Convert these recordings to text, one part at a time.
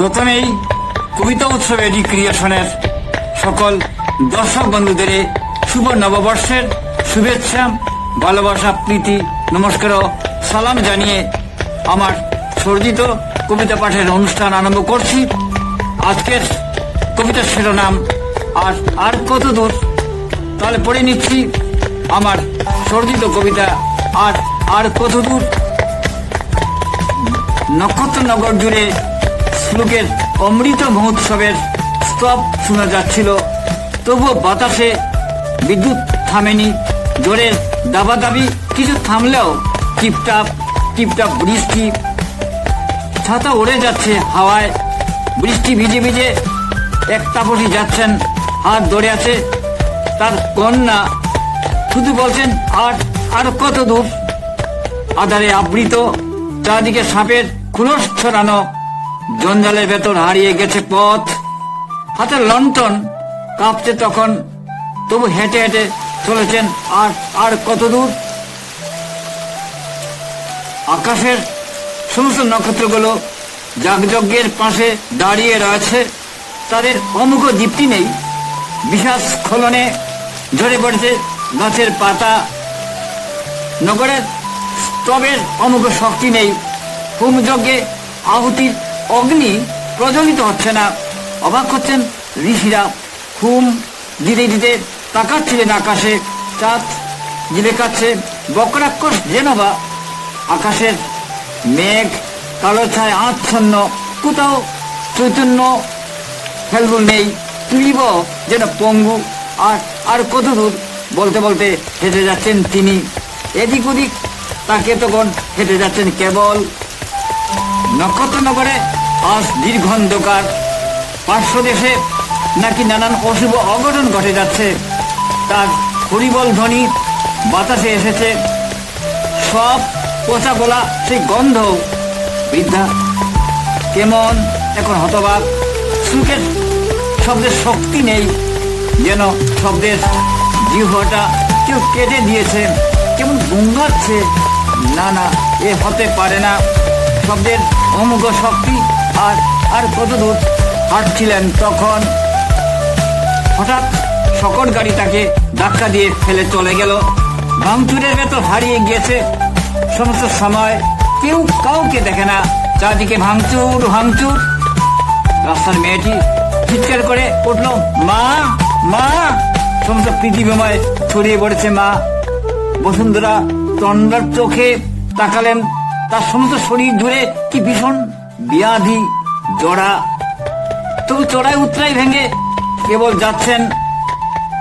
প্রথমেই কবিতা উৎসবে রিক্রিয়েশনের সকল দর্শক বন্ধুদের শুভ নববর্ষের শুভেচ্ছা, ভালোবাসা, প্রীতি, নমস্কার সালাম জানিয়ে আমার সর্জিত কবিতা পাঠের অনুষ্ঠান আরম্ভ করছি। আজকের কবিতার শিরোনাম, আর আর কত দূর? তাহলে পড়ে নিচ্ছি আমার সর্জিত কবিতা, আর আর কত দূর? নক্ষত্রনগর জুড়ে শ্লোকের অমৃত মহোৎসবের স্তব শোনা যাচ্ছিল। তবুও বাতাসে বিদ্যুৎ থামেনি জোরের দাবাদাবি কিছু থামলেও টিপটাপ টিপটাপ বৃষ্টি, ছাতা উড়ে যাচ্ছে হাওয়ায়, বৃষ্টি ভিজে ভিজে এক তাপসী যাচ্ছেন, হাত ধরে আছে তার কন্যা। শুধু বলছেন, আর আর কত দূর? আধারে আবৃত, চারদিকে সাপের খুলস ছড়ানো জঞ্জালের ভেতর হারিয়ে গেছে পথ। হাতে লন্ঠন কাঁপছে তখন। তবু হেঁটে হেঁটে চলেছেন আর আর কত দূর? আকাশের সমস্ত নক্ষত্রগুলো যাগযজ্ঞের পাশে দাঁড়িয়ে রয়েছে। তাদের অমুখ দীপ্তি নেই। বিশাস খলনে ঝরে পড়েছে গাছের পাতা। নগরের স্তবের অমুক শক্তি নেই। হোমযজ্ঞে আহুতির অগ্নি প্রজ্বলিত হচ্ছে না। অবাক হচ্ছেন ঋষিরা। হুম দিতে দিতে তাকাচ্ছিলেন আকাশে। চাঁদ জিলে কাচ্ছে বক্রাক্ষর যেন বা আকাশের মেঘ কালো ছায় আচ্ছন্ন। কোথাও চৈতন্য ফেলবুল নেই। তুলিব যেন পঙ্গু। আর আর কত দূর বলতে বলতে হেঁটে যাচ্ছেন তিনি। এদিক ওদিক তাকে তখন হেঁটে যাচ্ছেন কেবল নক্ষত্রনগরে আজ দীর্ঘ অন্ধকার পার্শ্ব দেশে নাকি নানান অশুভ অঘটন ঘটে যাচ্ছে। তার হরিবল ধ্বনি বাতাসে এসেছে। সব পচা গোলা সেই গন্ধ বৃদ্ধা, কেমন এখন হতবাক। সুখের শব্দের শক্তি নেই। যেন শব্দের জিহ্বটা কেউ কেটে দিয়েছে। কেমন গুঙ্গাচ্ছে। না না, এ হতে পারে না। শব্দের অমুক শক্তি আর আর কত দূর হাঁটছিলেন তখন? হঠাৎ সকট গাড়ি তাকে ধাক্কা দিয়ে ফেলে চলে গেল। ভাঙচুরের ভেতর হারিয়ে গিয়েছে সমস্ত সময়। কেউ কাউকে দেখে না, চারদিকে ভাঙচুর ভাঙচুর। রাস্তার মেয়েটি চিৎকার করে উঠল, মা মা! সমস্ত পৃথিবীময় ছড়িয়ে পড়েছে, মা! বসুন্ধরা তন্ডার চোখে তাকালেন। তার সমস্ত শরীর জুড়ে কি ভীষণ ব্যাধি, জড়া। তবু চড়াই উতরাই ভেঙে কেবল যাচ্ছেন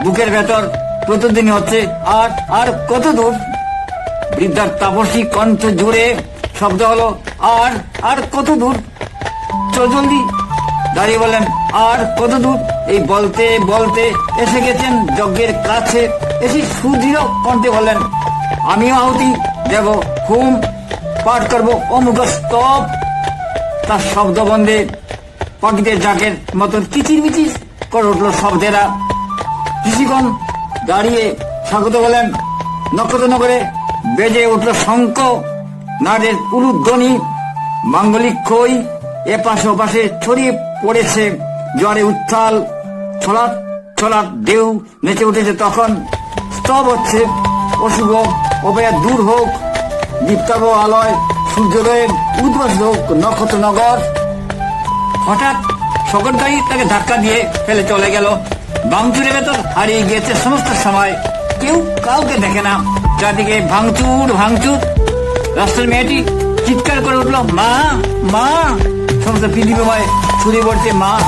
বুকের ভেতর। প্রতিদিনই হচ্ছে আর আর কত দূর? বৃদ্ধার তাপসী কণ্ঠ জুড়ে শব্দ হলো, আর আর কত দূর? চল দাঁড়িয়ে বলেন আর কত দূর? এই বলতে বলতে এসে গেছেন যজ্ঞের কাছে। এসে সুদৃঢ় কণ্ঠে বলেন আমিও আহুতি দেব, হুম, পাঠ করব অমুক স্তব তার শব্দ বন্ধে পাখিদের জাকের মতন কিচির মিচির করে উঠল শব্দেরা। ঋষিগণ দাঁড়িয়ে স্বাগত বলেন নক্ষত্রনগরে বেজে উঠল শঙ্খ নাদের উলুধ্বনি, মাঙ্গলিক খই, এপাশে ওপাশে ছড়িয়ে পড়েছে জ্বরে উত্থাল ছলাৎ ছলাৎ ঢেউ নেচে উঠেছে তখন। স্তব হচ্ছে, অশুভ অপয়া দূর হোক দীপ্তাব আলয় হঠাৎ তাকে ধাক্কা দিয়ে ফেলে চলে গেল। ভাঙচুরের ভেতর হারিয়ে গিয়েছে সমস্ত সময়। কেউ কাউকে দেখে না। চারদিকে ভাঙচুর ভাঙচুর। রাস্তার মেয়েটি চিৎকার করে উঠল, মা মা! সমস্ত পৃথিবীময় ছড়িয়ে পড়ছে, মা!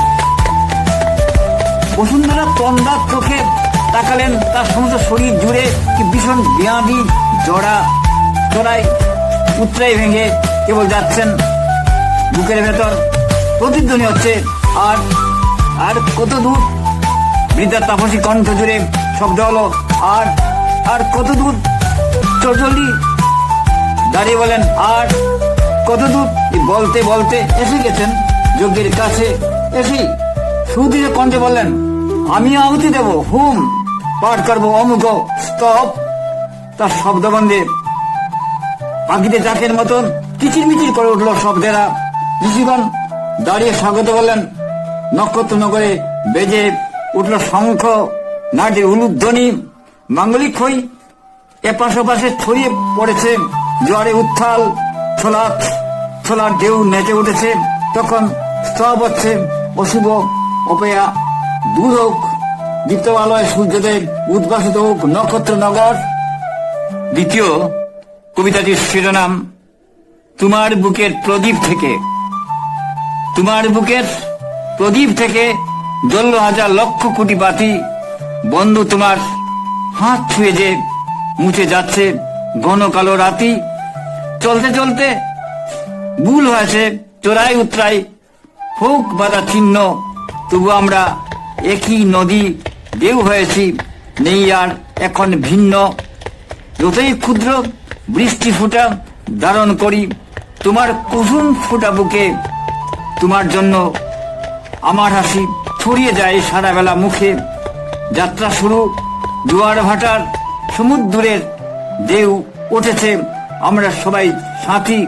বসুন্ধরা তন্দার চোখে তাকালেন, তার সমস্ত শরীর জুড়ে ভীষণ ব্যাধি জড়া জড়াই উত্তরাই ভেঙে কেবল যাচ্ছেন বুকের ভেতর। প্রতিধ্বনি হচ্ছে আর আর কত দূর? বৃদ্ধার তাপসী কণ্ঠ জুড়ে শব্দ হলো, আর আর কত দূর? চলি দাঁড়িয়ে বলেন, আর কত দূর? বলতে বলতে এসে গেছেন যজ্ঞের কাছে। এসেই সুদীর কণ্ঠে বললেন, আমি আহুতি দেব, হুম, পাঠ করব অমুক স্তব। তার শব্দবন্ধে পাখিতে চাকের মতন কিচির মিচির করে উঠল শব্দেরা। ঋষিগণ দাঁড়িয়ে স্বাগত করলেন নক্ষত্র নগরে বেজে উঠল শঙ্খ নাটির উলুধ্বনি, মাঙ্গলিক হই। এপাশ ওপাশে ছড়িয়ে পড়েছে জোয়ারে উত্থাল ছোলা ছোলার ঢেউ নেচে উঠেছে। তখন স্তব হচ্ছে অশুভ অপেয়া। দূর হোক দীপ্ত আলোয় সূর্যদেব উদ্ভাসিত হোক নক্ষত্র নগর দ্বিতীয় কবিতাটির শিরোনাম, তোমার বুকের প্রদীপ থেকে তোমার বুকের প্রদীপ থেকে জ্বলল হাজার লক্ষ কোটি বাতি বন্ধু তোমার হাত ছুঁয়ে যে মুছে যাচ্ছে ঘন কালো রাতি। চলতে চলতে ভুল হয়েছে, চোরাই উতরাই হোক বাধা চিহ্ন, তবু আমরা একই নদী ঢেউ হয়েছি, নেই আর এখন ভিন্ন। যতই ক্ষুদ্র বৃষ্টি ফুটা ধারণ করি, তোমার কুসুম ফুটা বুকে। তোমার জন্য আমার হাসি ছড়িয়ে যায় সারা বেলা মুখে। যাত্রা শুরু জোয়ার ভাটার সমুদ্রের ঢেউ উঠেছে। আমরা সবাই সাথী,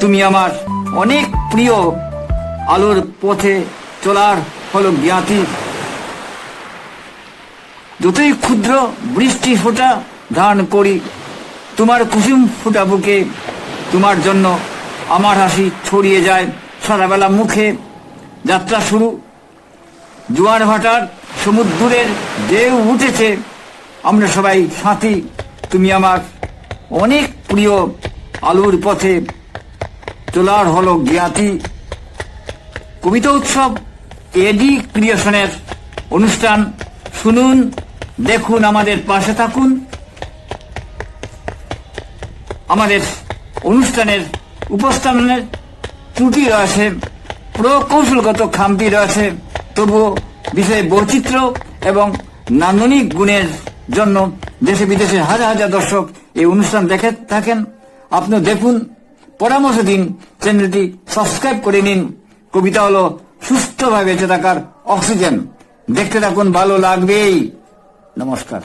তুমি আমার অনেক প্রিয়। আলোর পথে চলার হলো জ্ঞাতি। যতই ক্ষুদ্র বৃষ্টি ফোঁটা ধান করি তোমার কুসুম ফোঁটা বুকে তোমার জন্য আমার হাসি ছড়িয়ে যায়। সারাবেলা মুখে যাত্রা শুরু। জোয়ার ভাটার সমুদ্রের ঢেউ উঠেছে। আমরা সবাই সাথী। তুমি আমার অনেক প্রিয় আলুর পথে চলার হলো জ্ঞাতি। কবিতা উৎসব এডি ক্রিয়েশনের অনুষ্ঠান। শুনুন, দেখুন, আমাদের পাশে থাকুন। আমাদের অনুষ্ঠানের উপস্থাপনের ত্রুটি রয়েছে, প্রকৌশলগত খামতি রয়েছে তবুও বিষয়ে বৈচিত্র্য এবং নান্দনিক গুণের জন্য দেশে বিদেশে হাজার হাজার দর্শক এই অনুষ্ঠান দেখে থাকেন। আপনি দেখুন, পরামর্শ দিন, চ্যানেলটি সাবস্ক্রাইব করে নিন। কবিতা হলো সুস্থভাবে বেঁচে থাকার অক্সিজেন। দেখতে থাকুন, ভালো লাগবেই। নমস্কার।